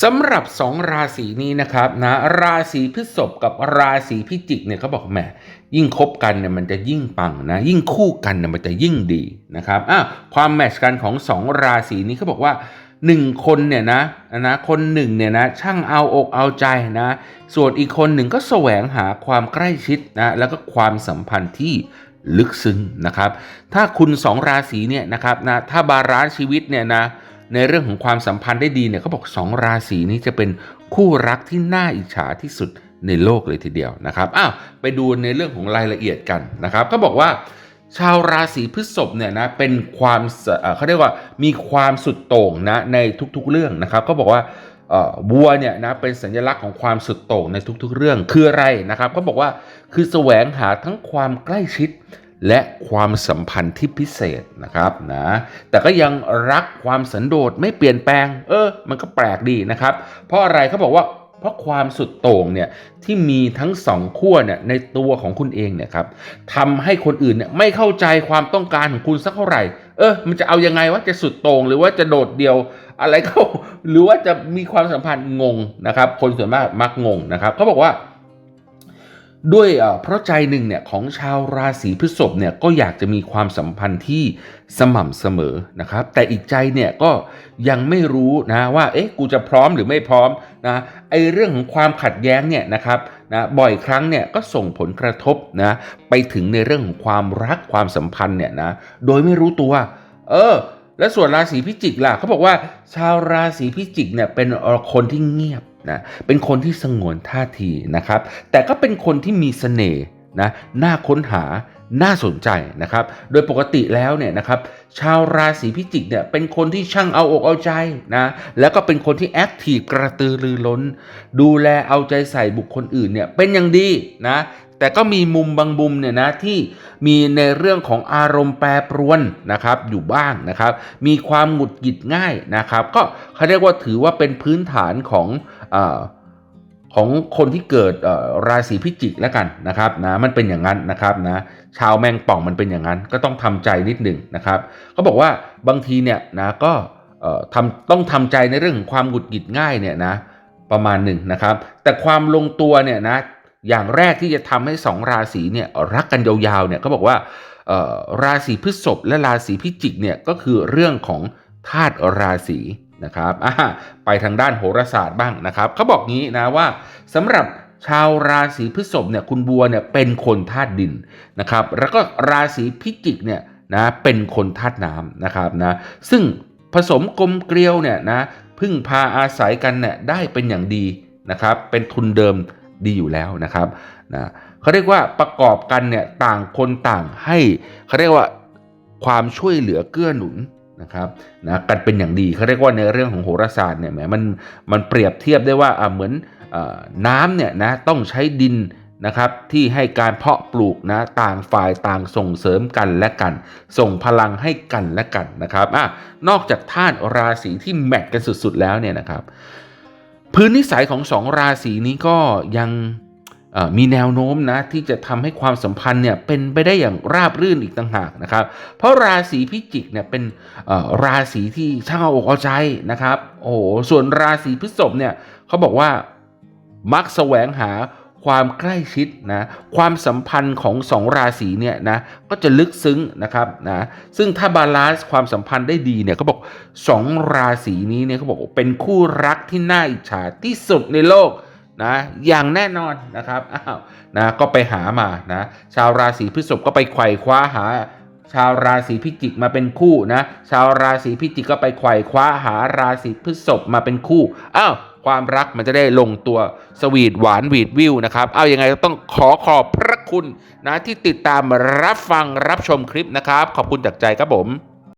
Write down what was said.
สำหรับสองราศีนี้นะครับนะราศีพฤษภกับราศีพิจิกเนี่ยเขาบอกแหมยิ่งคบกันเนี่ยมันจะยิ่งปังนะยิ่งคู่กันเนี่ยมันจะยิ่งดีนะครับอะความแมทชกันของสองราศีนี้เขาบอกว่าหนึ่งคนเนี่ยนะนะคนหนึ่งเนี่ยนะช่างเอาอกเอาใจนะ ส่วนอีกคนหนึ่งก็แสวงหาความใกล้ชิดนะแล้วก็ความสัมพันธ์ที่ลึกซึ้งนะครับ ถ้าคุณสองราศีเนี่ยนะครับนะถ้าบาลานซ์ชีวิตเนี่ยนะ ในเรื่องของความสัมพันธ์ได้ดีเนี่ยเขาบอกสองราศีนี้จะเป็นคู่รักที่น่าอิจฉาที่สุดในโลกเลยทีเดียวนะครับอ้าวไปดูในเรื่องของรายละเอียดกันนะครับก็บอกว่าชาวราศีพฤษภเนี่ยนะเป็นความเขาเรียกว่ามีความสุดโต่งนะในทุกๆเรื่องนะครับก็บอกว่าบัวเนี่ยนะเป็นสัญลักษณ์ของความสุดโต่งในทุกๆเรื่องคืออะไรนะครับก็บอกว่าคือแสวงหาทั้งความใกล้ชิด และความสัมพันธ์ที่พิเศษนะครับนะแต่ก็ยังรักความสันโดษไม่เปลี่ยนแปลง เออ มันก็แปลกดีนะครับ เพราะอะไรเขาบอกว่าเพราะความสุดโต่งเนี่ยที่มีทั้งสองขั้วเนี่ยในตัวของคุณเองเนี่ยครับทำให้คนอื่นเนี่ยไม่เข้าใจความต้องการของคุณสักเท่าไหร่ เออ มันจะเอายังไงว่าจะสุดโต่งหรือว่าจะโดดเดี่ยวอะไรเขาหรือว่าจะมีความสัมพันธ์งงนะครับ คนส่วนมากมักงงนะครับเขาบอกว่า ด้วยเพราะใจหนึ่งเนี่ยของชาวราศีพฤษภเนี่ยก็อยากจะมีความสัมพันธ์ที่สม่ำเสมอนะครับ แต่อีกใจเนี่ยก็ยังไม่รู้นะว่าเอ๊ะกูจะพร้อมหรือไม่พร้อมนะไอเรื่องของความขัดแย้งเนี่ยนะครับนะบ่อยครั้งเนี่ยก็ส่งผลกระทบนะไปถึงในเรื่องของความรักความสัมพันธ์เนี่ยนะโดยไม่รู้ตัว เออ และส่วนราศีพิจิกล่ะเขาบอกว่า ชาวราศีพิจิกเนี่ยเป็นคนที่เงียบ นะเป็นคนที่สงวนท่าทีนะครับ แต่ก็เป็นคนที่มีเสน่ห์นะน่าค้นหาน่าสนใจนะครับ โดยปกติแล้วเนี่ยนะครับ ชาวราศีพิจิกเนี่ยเป็นคนที่ช่างเอาอกเอาใจนะ แล้วก็เป็นคนที่แอคทีฟกระตือรือร้น ดูแลเอาใจใส่บุคคลอื่นเนี่ยเป็นอย่างดีนะ แต่ก็มีมุมบางมุมเนี่ยนะที่มีในเรื่องของอารมณ์แปรปรวนนะครับอยู่บ้างนะครับ มีความหงุดหงิดง่ายนะครับ ก็เขาเรียกว่าถือว่าเป็นพื้นฐานของอของคนที่เกิดราศีพิจิกแล้วกันนะครับนะมันเป็นอย่างนั้นนะครับนะชาวแมงป่องมันเป็นอย่างนั้น ก็ต้องทำใจนิดหนึ่งนะครับเขาบอกว่าบางทีเนี่ยนะก็ทำต้องทำใจในเรื่องของความหงุดหงิดง่ายเนี่ยนะประมาณหนึ่งนะครับ แต่ความลงตัวเนี่ยนะ อย่างแรกที่จะทำให้สองราศีเนี่ยรักกันยาวๆเนี่ยเขาบอกว่าราศีพฤษภและราศีพิจิกเนี่ยก็คือเรื่องของธาตุราศีนะครับไปทางด้านโหราศาสตร์บ้างนะครับเขาบอกงี้นะว่าสำหรับชาวราศีพฤษภเนี่ยคุณบัวเนี่ยเป็นคนธาตุดินนะครับแล้วก็ราศีพิจิกเนี่ยนะเป็นคนธาตุน้ำนะครับนะซึ่งผสมกลมเกลียวเนี่ยนะพึ่งพาอาศัยกันเนี่ยได้เป็นอย่างดีนะครับเป็นทุนเดิม ดีอยู่แล้วนะครับนะเขาเรียกว่าประกอบกันเนี่ยต่างคนต่างให้เขาเรียกว่าความช่วยเหลือเกื้อหนุนนะครับนะกันเป็นอย่างดีเขาเรียกว่าในเรื่องของโหราศาสตร์เนี่ยแหมมันมันเปรียบเทียบได้ว่าอ่าเหมือนอน้ำเนี่ยนะต้องใช้ดินนะครับที่ให้การเพาะปลูกนะต่างฝ่ายต่างส่งเสริมกันและกัน ส่งพลังให้กันและกันนะครับอะนอกจากธาตุราศีที่แมทกันสุดๆแล้วเนี่ยนะครับ พื้นนิสัยของสองราศีนี้ก็ยังมีแนวโน้มนะที่จะทำให้ความสัมพันธ์เนี่ยเป็นไปได้อย่างราบรื่นอีกต่างหากนะครับ เพราะราศีพิจิกเนี่ยเป็นราศีที่ช่างเอาอกเอาใจนะครับ โอ้ส่วนราศีพฤษภเนี่ยเขาบอกว่ามักแสวงหา ความใกล้ชิดนะความสัมพันธ์ของสองราศีเนี่ยนะก็จะลึกซึ้งนะครับนะซึ่งถ้าบาลานซ์ความสัมพันธ์ได้ดีเนี่ยเขาบอกสองราศีนี้เนี่ยเขาบอกเป็นคู่รักที่น่าอิจฉาที่สุดในโลกนะอย่างแน่นอนนะครับอ้าวนะก็ไปหามานะชาวราศีพฤษภก็ไปไขว่คว้าหา ชาวราศีพิจิกมาเป็นคู่นะ ชาวราศีพิจิกก็ไปไขว่คว้าหาราศีพฤษภมาเป็นคู่อ้าวความรักมันจะได้ลงตัวสวีทหวานวีดวิวนะครับ เอาอยัางไงต้องขอขอบพระคุณนะที่ติดตามรับฟังรับชมคลิปนะครับ ขอบคุณจากใจครับผม